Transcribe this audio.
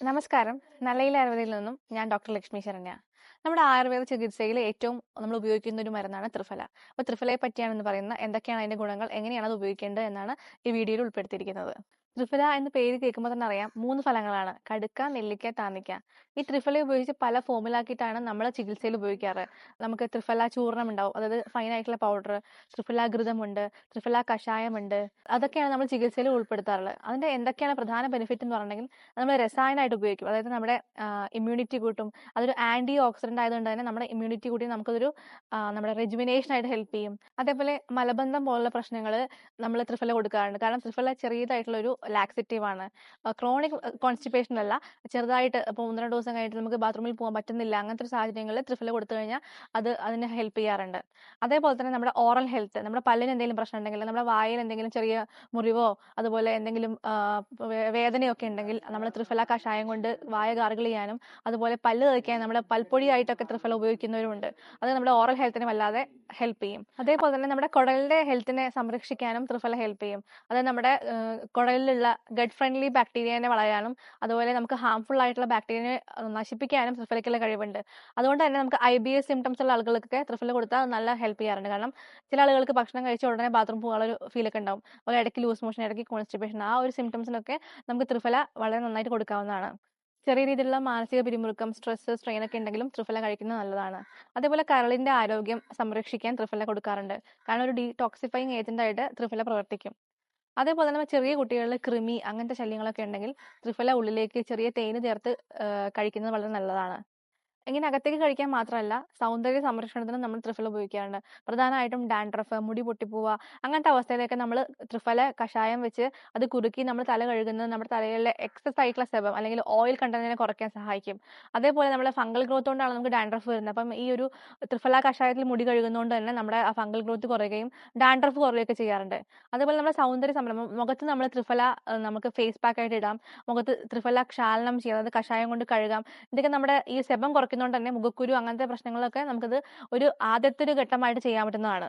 നമസ്കാരം. നല്ലയിൽ ആയുർവേദയിൽ നിന്നും ഞാൻ ഡോക്ടർ ലക്ഷ്മി ശരണ്യ. നമ്മുടെ ആയുർവേദ ചികിത്സയിൽ ഏറ്റവും നമ്മൾ ഉപയോഗിക്കുന്ന ഒരു മരുന്നാണ് ത്രിഫല. അപ്പോൾ ത്രിഫലയെ പറ്റിയാണെന്ന് പറയുന്ന എന്തൊക്കെയാണ് അതിന്റെ ഗുണങ്ങൾ എങ്ങനെയാണ് അത് ഉപയോഗിക്കേണ്ടത് എന്നാണ് ഈ വീഡിയോയിൽ ഉൾപ്പെടുത്തിയിരിക്കുന്നത്. ത്രിഫല എന്ന പേര് കേൾക്കുമ്പോൾ തന്നെ അറിയാം. മൂന്ന് ഫലങ്ങളാണ്. കടുക്ക നെല്ലിക്ക താന്നിക്ക. ഈ ത്രിഫല ഉപയോഗിച്ച് പല ഫോമിലാക്കിയിട്ടാണ് നമ്മൾ ചികിത്സയിൽ ഉപയോഗിക്കാറ്. നമുക്ക് ത്രിഫല ചൂർണം ഉണ്ടാവും. അതായത് ഫൈൻ ആയിട്ടുള്ള പൗഡർ ത്രിഫല ഘൃതമുണ്ട് ത്രിഫല കഷായമുണ്ട്. അതൊക്കെയാണ് നമ്മൾ ചികിത്സയിൽ ഉൾപ്പെടുത്താറുള്ളത്. അതിന്റെ എന്തൊക്കെയാണ് പ്രധാന ബെനിഫിറ്റ് എന്ന് പറഞ്ഞിട്ടുണ്ടെങ്കിൽ നമ്മൾ രസായനമായിട്ട് ഉപയോഗിക്കും. അതായത് നമ്മുടെ ഇമ്മ്യൂണിറ്റി കൂട്ടും. അതൊരു ആന്റി ഓക്സിഡന്റ് ആയതുകൊണ്ട് തന്നെ നമ്മുടെ ഇമ്മ്യൂണിറ്റി കൂട്ടി നമുക്കതൊരു നമ്മുടെ റെജുവിനേഷൻ ആയിട്ട് ഹെൽപ്പ് ചെയ്യും. അതേപോലെ മലബന്ധം പോലുള്ള പ്രശ്നങ്ങൾ നമ്മൾ ത്രിഫല കൊടുക്കാറുണ്ട്. കാരണം ത്രിഫല ചെറിയതായിട്ടുള്ള ഒരു ലാക്സേറ്റീവ് ആണ്. ക്രോണിക് കോൺസ്റ്റിപ്പേഷൻ അല്ല. ചെറുതായിട്ട് ഇപ്പോൾ ഒന്ന് രണ്ട് ദിവസം കഴിഞ്ഞിട്ട് നമുക്ക് ബാത്റൂമിൽ പോകാൻ പറ്റുന്നില്ല. അങ്ങനത്തെ ഒരു സാഹചര്യങ്ങളിൽ ത്രിഫല കൊടുത്തു കഴിഞ്ഞാൽ അത് അതിനെ ഹെൽപ്പ് ചെയ്യാറുണ്ട്. അതേപോലെ തന്നെ നമ്മുടെ ഓറൽ ഹെൽത്ത് നമ്മുടെ പല്ലിന് എന്തെങ്കിലും പ്രശ്നം ഉണ്ടെങ്കിൽ നമ്മുടെ വായിൽ എന്തെങ്കിലും ചെറിയ മുറിവോ അതുപോലെ എന്തെങ്കിലും വേദനയൊക്കെ ഉണ്ടെങ്കിൽ നമ്മൾ ത്രിഫല കഷായം കൊണ്ട് വായ ഗാർഗിൾ ചെയ്യാനും അതുപോലെ പല്ല് തേക്കാൻ നമ്മുടെ പൽപ്പൊടിയായിട്ടൊക്കെ ത്രിഫല ഉപയോഗിക്കുന്നവരുണ്ട് അത് നമ്മുടെ ഓറൽ ഹെൽത്തിനെ വല്ലാതെ ഹെൽപ്പ് ചെയ്യും. അതേപോലെ തന്നെ നമ്മുടെ കുടലിന്റെ ഹെൽത്തിനെ സംരക്ഷിക്കാനും ത്രിഫല ഹെൽപ്പ് ചെയ്യും. അത് നമ്മുടെ ഏഹ്, കുടലിലുള്ള ഗഡ് ഫ്രണ്ട്ലി ബാക്ടീരിയനെ വളരാനും അതുപോലെ നമുക്ക് ഹാംഫുൾ ആയിട്ടുള്ള ബാക്ടീരിയനെ നശിപ്പിക്കാനും ത്രിഫലയ്ക്കുള്ള കഴിവുണ്ട്. അതുകൊണ്ട് തന്നെ നമുക്ക് ഐ ബി എസ് സിംറ്റംസ് ഉള്ള ആളുകൾക്കൊക്കെ ത്രിഫല കൊടുത്താൽ നല്ല ഹെൽപ്പ് ചെയ്യാറുണ്ട്. കാരണം ചില ആളുകൾക്ക് ഭക്ഷണം കഴിച്ച ഉടനെ ബാത്റൂം പോകാനുള്ള ഒരു ഫീലൊക്കെ ഉണ്ടാവും. അതുപോലെ ഇടയ്ക്ക് ലൂസ് മോഷൻ ഇടയ്ക്ക് കോൺസ്റ്റിപ്പേഷൻ ആ ഒരു സിംറ്റംസിനൊക്കെ നമുക്ക് ത്രിഫല വളരെ നന്നായിട്ട് കൊടുക്കാവുന്നതാണ്. ചെറിയ രീതിയിലുള്ള മാനസിക പിരിമുറുക്കം സ്ട്രെസ് സ്ട്രെയിൻ ഒക്കെ ഉണ്ടെങ്കിലും ത്രിഫല കഴിക്കുന്നത് നല്ലതാണ്. അതേപോലെ കരളിന്റെ ആരോഗ്യം സംരക്ഷിക്കാൻ ത്രിഫല കൊടുക്കാറുണ്ട്. കാരണം ഒരു ഡീടോക്സിഫൈങ് ഏജന്റ് ആയിട്ട് ത്രിഫല പ്രവർത്തിക്കും. അതേപോലെ തന്നെ ചെറിയ കുട്ടികളിൽ കൃമി അങ്ങനത്തെ ശല്യങ്ങളൊക്കെ ഉണ്ടെങ്കിൽ ത്രിഫല ഉള്ളിലേക്ക് ചെറിയ തേന് ചേർത്ത് കഴിക്കുന്നത് വളരെ നല്ലതാണ്. ഇങ്ങനെ അകത്തേക്ക് കഴിക്കാൻ മാത്രമല്ല സൗന്ദര്യ സംരക്ഷണത്തിന് നമ്മൾ ത്രിഫല ഉപയോഗിക്കാറുണ്ട്. പ്രധാനമായിട്ടും ഡാൻഡ്രഫ് മുടി പൊട്ടിപ്പോവുക അങ്ങനത്തെ അവസ്ഥയിലൊക്കെ നമ്മൾ ത്രിഫല കഷായം വെച്ച് അത് കുറുക്കി നമ്മൾ തല കഴുകുന്നത് നമ്മുടെ തലയിലെ എക്സസ് ആയിട്ടുള്ള സെബം അല്ലെങ്കിൽ ഓയിൽ കണ്ടന്റിനെ കുറയ്ക്കാൻ സഹായിക്കും. അതേപോലെ നമ്മുടെ ഫംഗൽ ഗ്രോത്ത് കൊണ്ടാണ് നമുക്ക് ഡാൻഡ്രഫ് വരുന്നത്. അപ്പം ഈ ഒരു ത്രിഫല കഷായത്തിൽ മുടി കഴുകുന്നതുകൊണ്ട് തന്നെ നമ്മുടെ ആ ഫംഗൽ ഗ്രോത്ത് കുറയുകയും ഡാൻഡ്രഫ് കുറയുകയൊക്കെ ചെയ്യാറുണ്ട്. അതേപോലെ നമ്മുടെ സൗന്ദര്യ സംരംഭം മുഖത്ത് നമ്മൾ ത്രിഫല നമുക്ക് ഫേസ് പാക്ക് ആയിട്ട് ഇടാം. മുഖത്ത് ത്രിഫല ക്ഷാലനം ചെയ്യാം. അത് കഷായം കൊണ്ട് കഴുകാം. ഇതൊക്കെ നമ്മുടെ ഈ സെബം കുറയ്ക്കുന്നതുകൊണ്ട് തന്നെ മുഖക്കുരു അങ്ങനത്തെ പ്രശ്നങ്ങളൊക്കെ നമുക്കത് ഒരു ആദ്യത്തെ ഒരു ഘട്ടമായിട്ട് ചെയ്യാൻ പറ്റുന്നതാണ്.